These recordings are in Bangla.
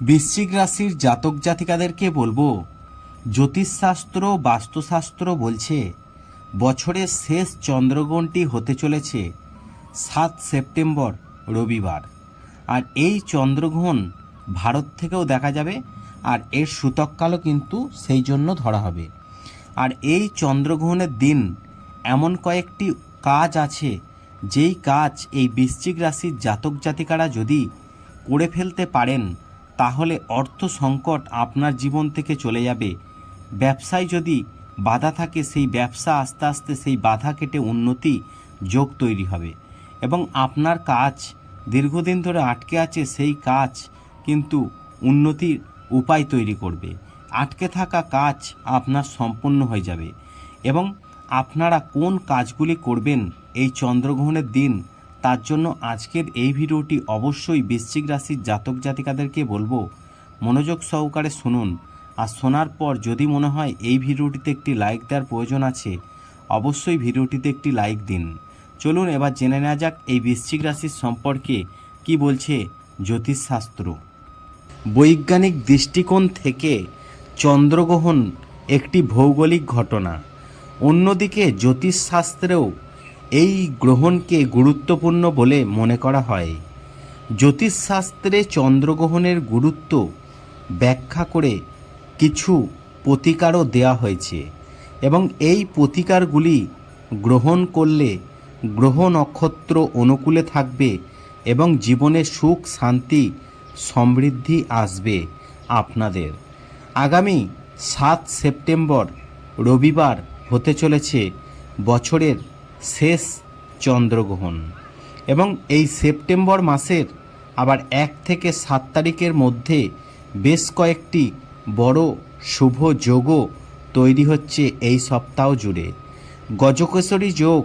বৃশ্চিক রাশির জাতক জাতিকাদেরকে বলব, জ্যোতিষশাস্ত্র, বাস্তুশাস্ত্র বলছে, বছরের শেষ চন্দ্রগ্রহণটি হতে চলেছে সাত সেপ্টেম্বর, রবিবার। আর এই চন্দ্রগ্রহণ ভারত থেকেও দেখা যাবে, আর এর সূতককালও কিন্তু সেই জন্য ধরা হবে। আর এই চন্দ্রগ্রহণের দিন এমন কয়েকটি কাজ আছে, যেই কাজ এই বৃশ্চিক রাশির জাতক জাতিকারা যদি করে ফেলতে পারেন তাহলে অর্থ সংকট আপনার জীবন থেকে চলে যাবে। ব্যবসায় যদি বাধা থাকে, সেই ব্যবসা আস্তে আস্তে সেই বাধা কেটে উন্নতি, যোগ তৈরি হবে। এবং আপনার কাজ দীর্ঘদিন ধরে আটকে আছে, সেই কাজ কিন্তু উন্নতির উপায় তৈরি করবে। আটকে থাকা কাজ আপনার সম্পূর্ণ হয়ে যাবে। এবং আপনারা কোন কাজগুলি করবেন এই চন্দ্রগ্রহণের দিন তার জন্য আজকের এই ভিডিওটি অবশ্যই বৃশ্চিক রাশির জাতক জাতিকাদেরকে বলব, মনোযোগ সহকারে শুনুন। আর শোনার পর যদি মনে হয় এই ভিডিওটিতে একটি লাইক দেওয়ার প্রয়োজন আছে, অবশ্যই ভিডিওটিতে একটি লাইক দিন। চলুন এবার জেনে নেওয়া যাক এই বৃশ্চিক রাশির সম্পর্কে কি বলছে জ্যোতিষশাস্ত্র। বৈজ্ঞানিক দৃষ্টিকোণ থেকে চন্দ্রগ্রহণ একটি ভৌগোলিক ঘটনা। অন্যদিকে জ্যোতিষশাস্ত্রেও এই গ্রহণকে গুরুত্বপূর্ণ বলে মনে করা হয়। জ্যোতিষশাস্ত্রে চন্দ্রগ্রহণের গুরুত্ব ব্যাখ্যা করে কিছু প্রতিকারও দেওয়া হয়েছে এবং এই প্রতিকারগুলি গ্রহণ করলে গ্রহ নক্ষত্র অনুকূলে থাকবে এবং জীবনে সুখ, শান্তি, সমৃদ্ধি আসবে আপনাদের। আগামী সাত সেপ্টেম্বর রবিবার হতে চলেছে বছরের শেষ চন্দ্রগ্রহণ। এবং এই সেপ্টেম্বর মাসের আবার এক থেকে সাত তারিখের মধ্যে বেশ কয়েকটি বড় শুভ যোগও তৈরি হচ্ছে এই সপ্তাহ জুড়ে। গজকেশরী যোগ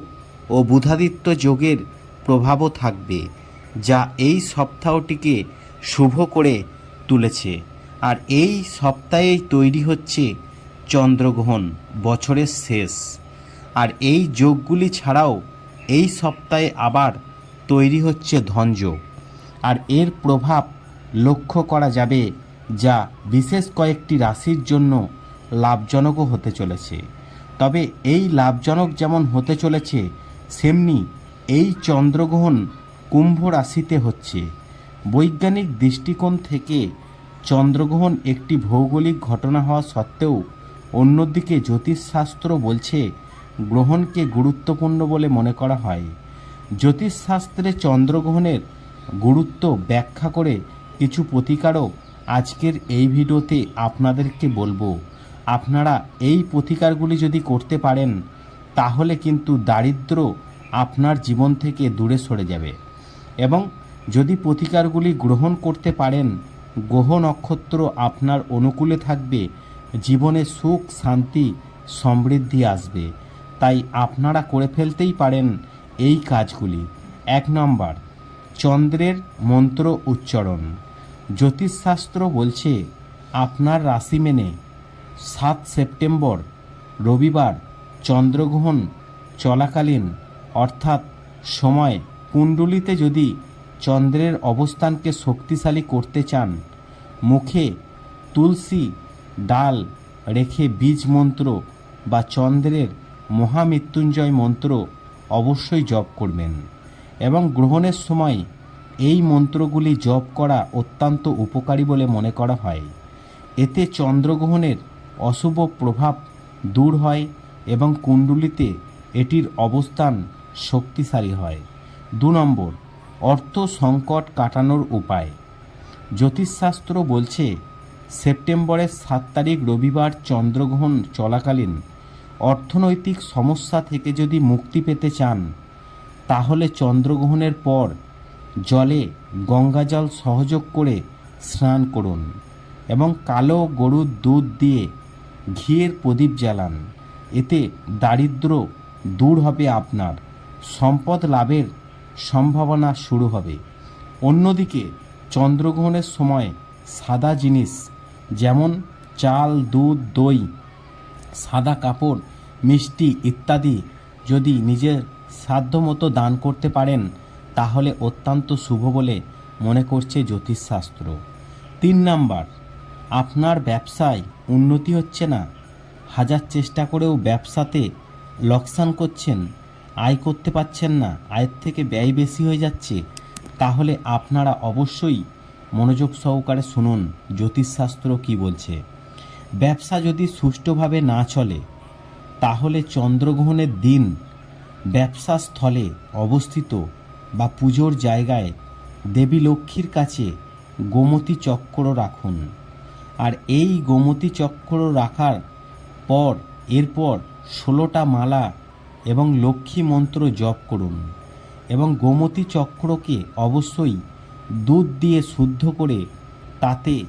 ও বুধাদিত্য যোগের প্রভাবও থাকবে, যা এই সপ্তাহটিকে শুভ করে তুলেছে। আর এই সপ্তাহেই তৈরি হচ্ছে চন্দ্রগ্রহণ, বছরের শেষ। আর এই যোগগুলি ছাড়াও এই সপ্তাহে আবার তৈরি হচ্ছে ধনযোগ আর এর প্রভাব লক্ষ্য করা যাবে যা বিশেষ কয়েকটি রাশির জন্য লাভজনকও হতে চলেছে। তবে এই লাভজনক যেমন হতে চলেছে, সেমনি এই চন্দ্রগ্রহণ কুম্ভ রাশিতে হচ্ছে। বৈজ্ঞানিক দৃষ্টিকোণ থেকে চন্দ্রগ্রহণ একটি ভৌগোলিক ঘটনা হওয়া সত্ত্বেও অন্যদিকে জ্যোতিষশাস্ত্র বলছে গ্রহণকে গুরুত্বপূর্ণ বলে মনে করা হয়। জ্যোতিষশাস্ত্রে চন্দ্রগ্রহণের গুরুত্ব ব্যাখ্যা করে কিছু প্রতিকারও আজকের এই ভিডিওতে আপনাদেরকে বলব। আপনারা এই প্রতিকারগুলি যদি করতে পারেন, তাহলে কিন্তু দারিদ্র আপনার জীবন থেকে দূরে সরে যাবে। এবং যদি প্রতিকারগুলি গ্রহণ করতে পারেন, গ্রহ নক্ষত্র আপনার অনুকূলে থাকবে, জীবনে সুখ, শান্তি, সমৃদ্ধি আসবে। তাই আপনারা করে ফেলতেই পারেন এই কাজগুলি। এক নম্বর, চন্দ্রের মন্ত্র উচ্চারণ। জ্যোতিষশাস্ত্র বলছে, আপনার রাশি মেনে সাত সেপ্টেম্বর, রবিবার চন্দ্রগ্রহণ চলাকালীন, অর্থাৎ সময় কুণ্ডলিতে যদি চন্দ্রের অবস্থানকে শক্তিশালী করতে চান, মুখে তুলসী ডাল রেখে বীজ মন্ত্র বা চন্দ্রের মহামৃত্যুঞ্জয় মন্ত্র অবশ্যই জপ করবেন এবং গ্রহণের সময় এই মন্ত্রগুলি জপ করা অত্যন্ত উপকারী বলে মনে করা হয়। এতে চন্দ্রগ্রহণের অশুভ প্রভাব দূর হয় এবং কুণ্ডলিতে এটির অবস্থান শক্তিশালী হয়। দু নম্বর, অর্থ সংকট কাটানোর উপায়। জ্যোতিষশাস্ত্র বলছে, সেপ্টেম্বরের সাত তারিখ রবিবার চন্দ্রগ্রহণ চলাকালীন অর্থনৈতিক সমস্যা থেকে যদি মুক্তি পেতে চান, তাহলে চন্দ্রগ্রহণের পর জলে গঙ্গাজল সহযোগ করে স্নান করুন এবং কালো গরুর দুধ দিয়ে ঘিয়ের প্রদীপ জ্বালান। এতে দারিদ্র দূর হবে আপনার, সম্পদ লাভের সম্ভাবনা শুরু হবে। অন্যদিকে, চন্দ্রগ্রহণের সময় সাদা জিনিস যেমন চাল, দুধ, দই সাদা কাপড়, মিষ্টি ইত্যাদি যদি নিজের সাধ্যমতো দান করতে পারেন, তাহলে অত্যন্ত শুভ বলে মনে করছে জ্যোতিষশাস্ত্র। তিন নাম্বার, আপনার ব্যবসায় উন্নতি হচ্ছে না। হাজার চেষ্টা করেও ব্যবসাতে লোকসান করছেন, আয় করতে পারছেন না, আয়ের থেকে ব্যয় বেশি হয়ে যাচ্ছে, তাহলে আপনারা অবশ্যই মনোযোগ সহকারে শুনুন জ্যোতিষশাস্ত্র কি বলছে। ব্যবসা যদি সুষ্ঠুভাবে না চলে, তাহলে চন্দ্রগ্রহণের দিন ব্যবসা স্থলে অবস্থিত বা পুজোর জায়গায় দেবী লক্ষ্মীর কাছে গোমতী চক্র রাখুন। আর এই গোমতী চক্র রাখার পর, এরপর ষোলোটা মালা এবং লক্ষ্মী মন্ত্র জপ করুন এবং গোমতী চক্রকে অবশ্যই দুধ দিয়ে শুদ্ধ করে তাতে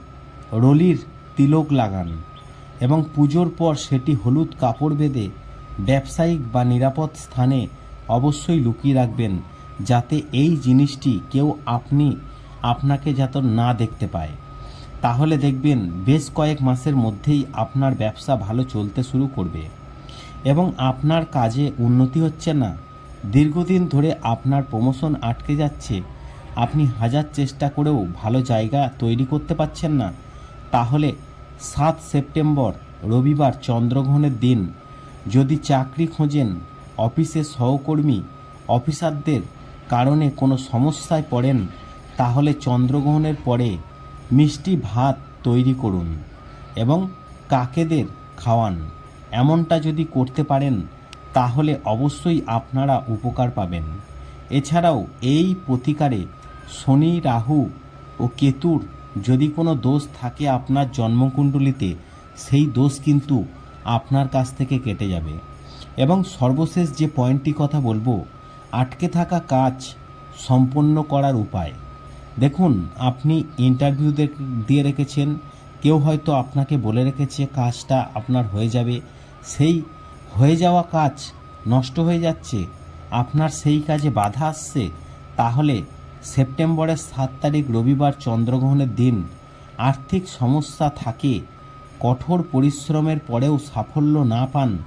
রলির তিলক লাগান। এবং পুজোর পর সেটি হলুদ কাপড় বেঁধে ব্যবসায়িক বা নিরাপদ স্থানে অবশ্যই লুকিয়ে রাখবেন, যাতে এই জিনিসটি কেউ আপনি, আপনাকে যাতে না দেখতে পায়। তাহলে দেখবেন বেশ কয়েক মাসের মধ্যেই আপনার ব্যবসা ভালো চলতে শুরু করবে এবং আপনার কাজে উন্নতি হচ্ছে না। দীর্ঘদিন ধরে আপনার প্রমোশন আটকে যাচ্ছে, আপনি হাজার চেষ্টা করেও ভালো জায়গা তৈরি করতে পারছেন না। তাহলে সাত সেপ্টেম্বর, রবিবার চন্দ্রগ্রহণের দিন। যদি চাকরি খোঁজেন অফিসের সহকর্মী, অফিসারদের কারণে কোনো সমস্যায় পড়েন, তাহলে চন্দ্রগ্রহণের পরে মিষ্টি ভাত তৈরি করুন এবং কাকেদের খাওয়ান। এমনটা যদি করতে পারেন, তাহলে অবশ্যই আপনারা উপকার পাবেন। এছাড়াও এই প্রতিকারে শনি, রাহু ও কেতুর যদি কোনো দোষ থাকে আপনার জন্মকুণ্ডলিতে, সেই দোষ কিন্তু আপনার কাছ থেকে কেটে যাবে। এবং সর্বশেষ যে পয়েন্টটি কথা বলব, আটকে থাকা কাজ সম্পন্ন করার উপায়। দেখুন, আপনি ইন্টারভিউ দিয়ে রেখেছেন, কেউ হয়তো আপনাকে বলে রেখেছে কাজটা আপনার হয়ে যাবে, সেই হয়ে যাওয়া কাজ নষ্ট হয়ে যাচ্ছে, আপনার সেই কাজে বাধা আসছে, তাহলে সেপ্টেম্বরের সাত তারিখ রবিবার চন্দ্রগ্রহণের দিন আর্থিক সমস্যা থাকে, কঠোর পরিশ্রমের পরেও সাফল্য না পান,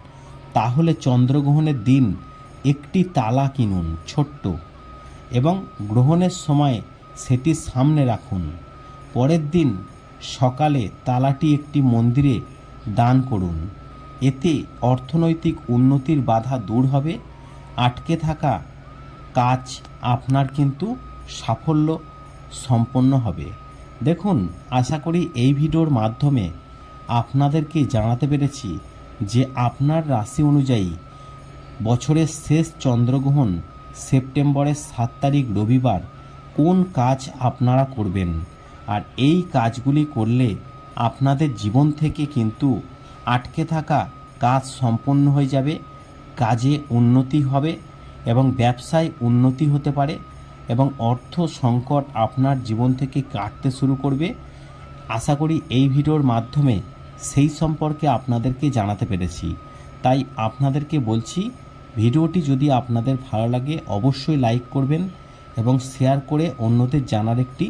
তাহলে চন্দ্রগ্রহণের দিন একটি তালা কিনুন, ছোট্ট, এবং গ্রহণের সময় সেটি সামনে রাখুন। পরের দিন সকালে তালাটি একটি মন্দিরে দান করুন। এতে অর্থনৈতিক উন্নতির বাধা দূর হবে। আটকে থাকা কাজ আপনার কিন্তু সাফল্য সম্পন্ন হবে। দেখুন, আশা করি এই ভিডিওর মাধ্যমে আপনাদেরকে জানাতে পেরেছি যে আপনার রাশি অনুযায়ী বছরের শেষ চন্দ্রগ্রহণ সেপ্টেম্বরের সাত তারিখ রবিবার কোন কাজ আপনারা করবেন? আর এই কাজগুলি করলে আপনাদের জীবন থেকে কিন্তু আটকে থাকা কাজ সম্পন্ন হয়ে যাবে, কাজে উন্নতি হবে এবং ব্যবসায় উন্নতি হতে পারে। এবং অর্থ সংকট আপনার জীবন থেকে কাটতে শুরু করবে। আশা করি এই ভিডিওর মাধ্যমে সেই সম্পর্কে আপনাদেরকে জানাতে পেরেছি। তাই আপনাদেরকে বলছি, ভিডিওটি যদি আপনাদের ভালো লাগে অবশ্যই লাইক করবেন এবং শেয়ার করে অন্যদের জানার একটি